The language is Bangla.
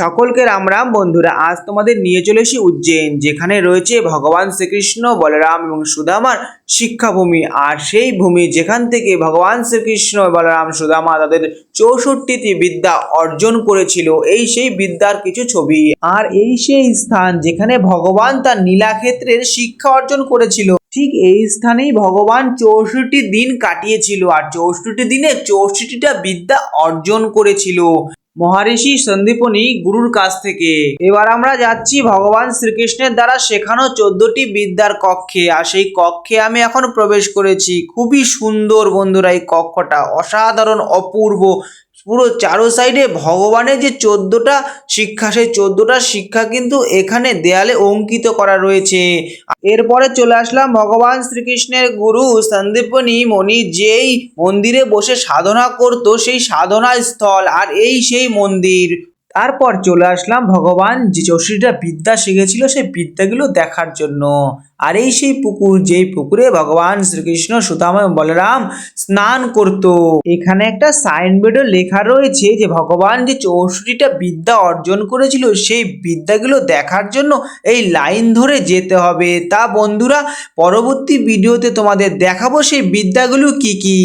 সকলকে রাম রাম। বন্ধুরা, আজ তোমাদের নিয়ে চলে এসেছি উজ্জৈন যেখানে রয়েছে ভগবান শ্রীকৃষ্ণ, বলরাম এবং সুদামার শিক্ষাভূমি। আর সেই ভূমি যেখান থেকে ভগবান শ্রীকৃষ্ণ বলরাম সুদামা তাদের চৌষট্টিটি বিদ্যা অর্জন করেছিল, এই সেই বিদ্যার কিছু ছবি। আর এই সেই স্থান যেখানে ভগবান তার নীলাক্ষেত্রের শিক্ষা অর্জন করেছিল, ঠিক এই স্থানেই ভগবান চৌষট্টি দিন কাটিয়েছিল। আর চৌষট্টি দিনে চৌষট্টিটা বিদ্যা অর্জন করেছিল। মহারিষি সন্দীপনী গুরুর কাছ থেকে। এবার আমরা যাচ্ছি ভগবান শ্রীকৃষ্ণের দ্বারা শেখানো চোদ্দটি বিদ্যার কক্ষে। আর সেই কক্ষে আমি এখন প্রবেশ করেছি। খুবই সুন্দর বন্ধুরা, এই কক্ষটা অসাধারণ, অপূর্ব। পুরো চারো সাইডে ভগবানের যে চোদ্দটা শিক্ষা, সেই চোদ্দটা শিক্ষা কিন্তু এখানে দেয়ালে অঙ্কিত করা রয়েছে। এরপরে চলে আসলাম ভগবান শ্রীকৃষ্ণের গুরু সন্দীপনী মণি, যেই মন্দিরে বসে সাধনা করত, সেই সাধনা স্থল আর এই সেই মন্দির। তারপর চলে আসলাম ভগবান যে চৌষট্টিটা বিদ্যা শিখেছিল সেই বিদ্যাগুলো দেখার জন্য। আর এই সেই পুকুর, যেই পুকুরে ভগবান শ্রীকৃষ্ণ এবং বলরাম স্নান করত। এখানে একটা সাইনবোর্ডে লেখা রয়েছে যে ভগবান যে চৌষট্টিটা বিদ্যা অর্জন করেছিল সেই বিদ্যাগুলো দেখার জন্য এই লাইন ধরে যেতে হবে। তা বন্ধুরা, পরবর্তী ভিডিওতে তোমাদের দেখাবো সেই বিদ্যাগুলো কি কি।